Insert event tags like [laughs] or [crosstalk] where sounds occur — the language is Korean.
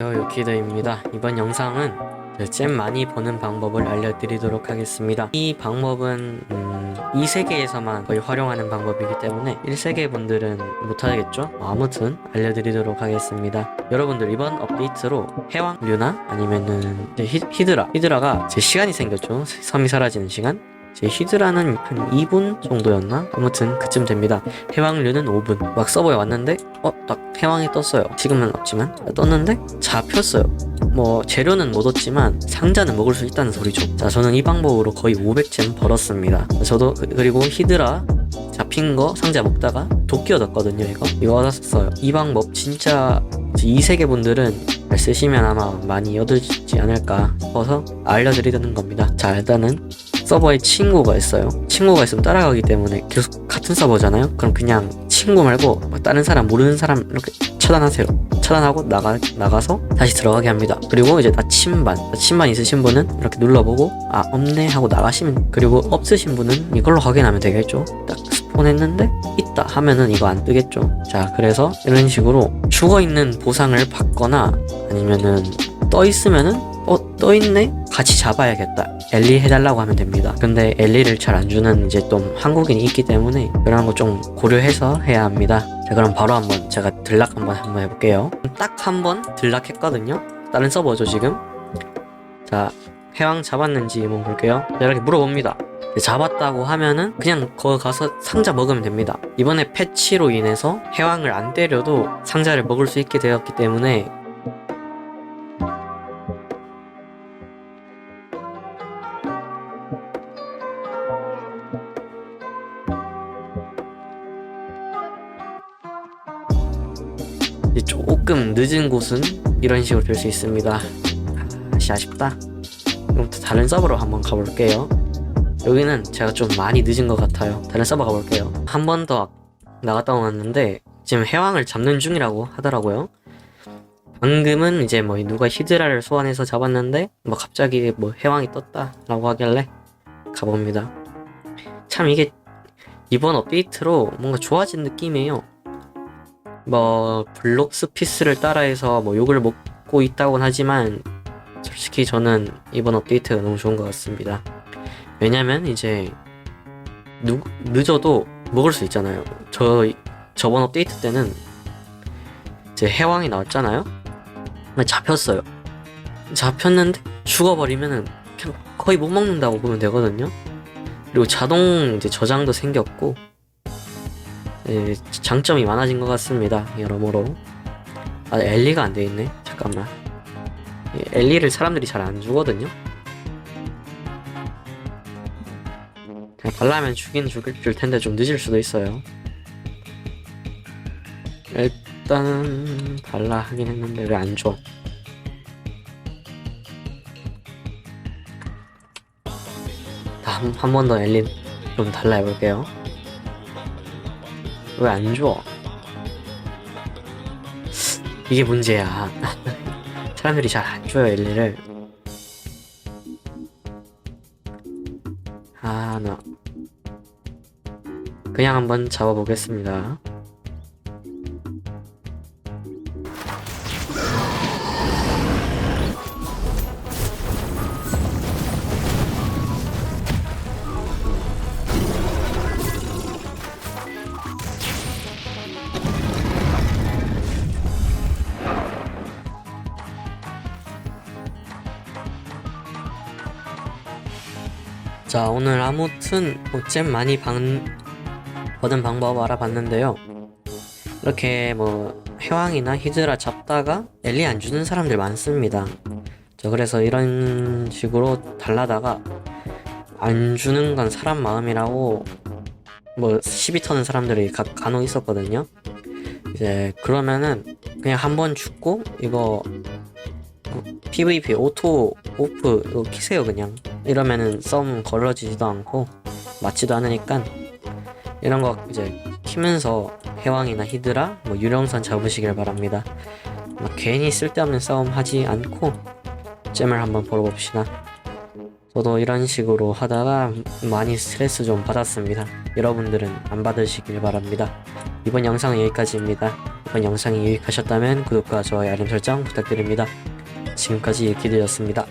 유키드입니다. 이번 영상은 그잼 많이 버는 방법을 알려드리도록 하겠습니다. 이 방법은 음, 2세계에서만 거의 활용하는 방법이기 때문에 1세계 분들은 못하겠죠? 아무튼 알려드리도록 하겠습니다. 여러분들 이번 업데이트로 해왕 류나 아니면은 이제 히, 히드라 히드라가 제 시간이 생겼죠. 섬이 사라지는 시간 제 히드라는 한 2분 정도였나? 아무튼 그쯤 됩니다. 해왕류는 5분. 막 서버에 왔는데 어? 딱 해왕이 떴어요. 지금은 없지만 떴는데 잡혔어요. 뭐 재료는 못 얻지만 상자는 먹을 수 있다는 소리죠. 자 저는 이 방법으로 거의 500잼 벌었습니다. 저도 그- 그리고 히드라 잡힌 거 상자 먹다가 도끼 얻었거든요 이거 이거 얻었어요 이 방법 진짜 2세계 분들은 잘 쓰시면 아마 많이 얻으지 않을까 싶어서 알려드리는 겁니다 자 일단은 서버에 친구가 있어요. 친구가 있으면 따라가기 때문에 계속 같은 서버잖아요. 그럼 그냥 친구 말고 뭐 다른 사람 모르는 사람 이렇게 차단하세요. 차단하고 나가, 나가서 다시 들어가게 합니다. 그리고 이제 나침반 나침반 있으신 분은 이렇게 눌러보고 아 없네 하고 나가시면 그리고 없으신 분은 이걸로 확인하면 되겠죠. 딱 스폰했는데 있다 하면은 이거 안 뜨겠죠. 자 그래서 이런 식으로 죽어 있는 보상을 받거나 아니면은 떠 있으면은 어 떠있네? 같이 잡아야겠다. 엘리 해달라고 하면 됩니다. 근데 엘리를 잘 안 주는 이제 좀 한국인이 있기 때문에 그런 거 좀 고려해서 해야 합니다. 자 그럼 바로 한번 제가 들락 한번 한번 해볼게요. 딱 한 번 들락 했거든요. 다른 서버죠 지금? 자 해왕 잡았는지 한번 볼게요. 자, 이렇게 물어봅니다. 잡았다고 하면은 그냥 거기 가서 상자 먹으면 됩니다. 이번에 패치로 인해서 해왕을 안 때려도 상자를 먹을 수 있게 되었기 때문에 조금 늦은 곳은 이런 식으로 될 수 있습니다. 아씨 아쉽다. 그럼 또 다른 서버로 한번 가볼게요. 여기는 제가 좀 많이 늦은 것 같아요. 다른 서버 가볼게요. 한 번 더 나갔다 왔는데 지금 해왕을 잡는 중이라고 하더라고요. 방금은 이제 뭐 누가 히드라를 소환해서 잡았는데 뭐 갑자기 뭐 해왕이 떴다 라고 하길래 가봅니다. 참 이게 이번 업데이트로 뭔가 좋아진 느낌이에요. 뭐 블록스 피스를 따라해서 뭐 욕을 먹고 있다곤 하지만 솔직히 저는 이번 업데이트가 너무 좋은 것 같습니다. 왜냐면 이제 누, 늦어도 먹을 수 있잖아요. 저 저번 업데이트 때는 이제 해왕이 나왔잖아요. 잡혔어요. 잡혔는데 죽어버리면은 거의 못 먹는다고 보면 되거든요. 그리고 자동 이제 저장도 생겼고 예, 장점이 많아진 것 같습니다. 여러모로 아 엘리가 안 돼 있네. 잠깐만. 예, 엘리를 사람들이 잘 안 주거든요. 그냥 발라면 죽긴 죽일 줄 텐데 좀 늦을 수도 있어요. 일단은 발라 하긴 했는데 왜 안 줘? 다음 한번 더 엘린 좀 달라 해볼게요. 왜 안 줘? 이게 문제야. [laughs] 사람들이 잘 안 줘요 엘리를. 아, 나 그냥 한번 잡아보겠습니다. 자, 오늘 아무튼 뭐잼 많이 방, 버는 방법 알아봤는데요. 이렇게 뭐 해왕이나 히드라 잡다가 엘리 안 주는 사람들 많습니다. 저 그래서 이런 식으로 달라다가 안 주는 건 사람 마음이라고 뭐 시비 터는 사람들이 가, 간혹 있었거든요. 이제 그러면은 그냥 한 번 죽고 이거 어, PVP 오토 오프 이거 키세요 그냥 이러면은 싸움 걸러지지도 않고 맞지도 않으니까 이런 거 이제 키면서 해왕이나 히드라 뭐 유령선 잡으시길 바랍니다. 막 괜히 쓸데없는 싸움 하지 않고 잼을 한번 벌어봅시다. 저도 이런 식으로 하다가 많이 스트레스 좀 받았습니다. 여러분들은 안 받으시길 바랍니다. 이번 영상은 여기까지입니다. 이번 영상이 유익하셨다면 구독과 좋아요 알림 설정 부탁드립니다. 지금까지 일키드였습니다.